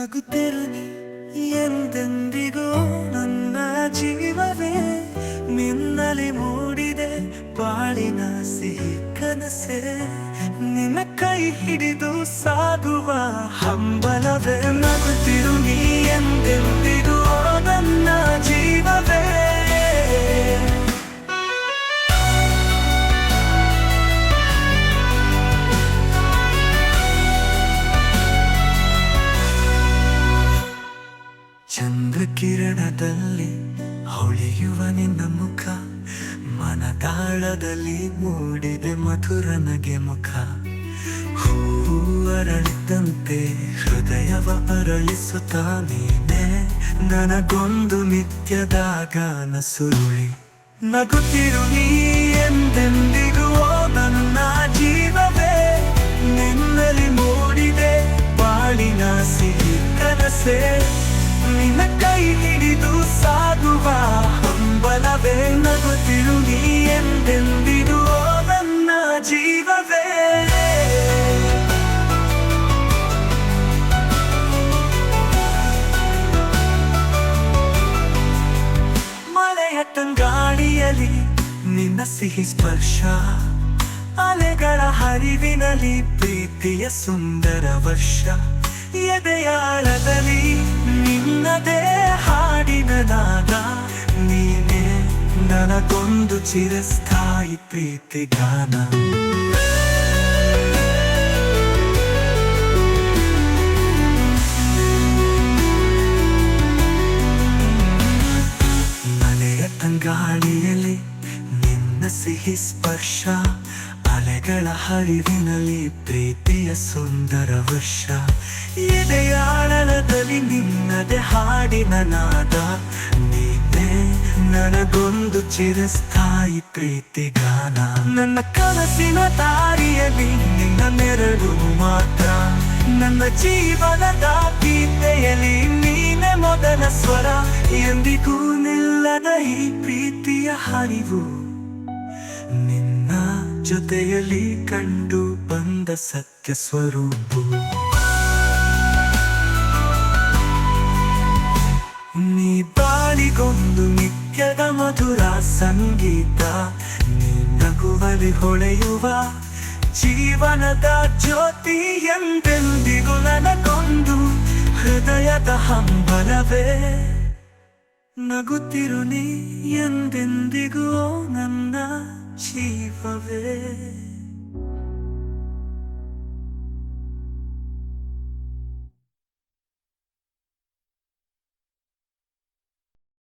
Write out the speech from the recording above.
ನಗುತ್ತಿರು ನೀ ಎಂದೆಂದಿಗೂ ನನ್ನ ಜೀವವೇ ನಿನ್ನಲಿ ಮೂಡಿದೆ ಬಾಳಿನ ಸಿಹಿ ಕನಸೆ. ನಿನ್ನ ಕೈ ಹಿಡಿದು ಸಾಗುವ ಹಂಬಲವೇ ನಗುತ್ತಿರು ನೀ ಎಂದೆಂದಿಗೂ ಚಂದ್ರಕಿರಣದಲ್ಲಿ ಹೊಳೆಯುವ ನಿನ್ನ ಮುಖ, ಮನದಾಳದಲ್ಲಿ ಮೂಡಿದೆ ಮಧುರ ನಗೆ ಮುಖ. ಹೂವು ಅರಳಿದಂತೆ ಹೃದಯವ ಅರಳಿಸುತ್ತಾನೇನೆ, ನನಗೊಂದು ನಿತ್ಯದ ಗಾನ ಸುರುಳಿ ನಗುತ್ತಿರು ನೀ ಎಂದೆಂದಿಗೂ ನನ್ನ ಜೀವವೇ, ನಿನ್ನಲ್ಲಿ ಮೂಡಿದೆ ಬಾಳಿನ ಸಿಹಿ ಕನಸೆ. ಕೈ ಹಿಡಿದು ಸಾಗುವ ಹಂಬಲವೇ ನಗುತ್ತಿರು ನೀ ಎಂದೆಂದಿದು ನನ್ನ ಜೀವವೇ? ಮಳೆಯ ತಂಗಾಳಿಯಲಿ ನಿನ್ನ ಸಿಹಿ ಸ್ಪರ್ಶ, ಅಲೆಗಳ ಹರಿವಿನಲ್ಲಿ ಪ್ರೀತಿಯ ಸುಂದರ ವರ್ಷ, ಎದೆಯಾಳದಲ್ಲಿ ನಿನ್ನದೇ ಹಾಡಿನ ನಾದ ನೀನೇ ನನಗೊಂದು ಚಿರಸ್ಥಾಯಿ ಪ್ರೀತಿ ಗಾನ. ಮನೆಯ ತಂಗಾಳಿಯಲ್ಲಿ ನಿನ್ನ ಸಿಹಿ ಸ್ಪರ್ಶ, ಅಲೆಗಳ ಹರಿವಿನಲ್ಲಿ ಪ್ರೀತಿಯ ಸುಂದರ ವರ್ಷ. ಎದೆಯಾಳದಲ್ಲಿ ನಿನ್ನದೆ ಹಾಡಿನ ನಾದ ನನಗೊಂದು ಚಿರಸ್ಥಾಯಿ ಪ್ರೀತಿ ಗಾನ. ನನ್ನ ಕನಸಿನ ದಾರಿಯಲ್ಲಿ ನಿನ್ನ ನೆರಳು ಮಾತ್ರ. ನನ್ನ ಜೀವನದ ಗೀತೆಯಲ್ಲಿ ನೀನೆ ಮೊದಲ ಸ್ವರ. ಎಂದಿಗೂ ನಿಲ್ಲದ ಈ ಪ್ರೀತಿಯ ಹರಿವು. ನಿನ್ನ ಜೊತೆಯಲ್ಲಿ ಕಂಡು ಬಂದ ಸತ್ಯ ಸ್ವರೂಪ ಮಧುರ ಸಂಗೀತ ನಗುವಲಿ ಹೊಳೆಯುವ ಜೀವನದ ಜ್ಯೋತಿ ಎಂದೆಂದಿಗೂ ನನಗೊಂದು ಹೃದಯದ ಹಂಬಲವೇ. ನಗುತ್ತಿರು ನೀ ಎಂದೆಂದಿಗೂ ನನ್ನ ಜೀವವೇ.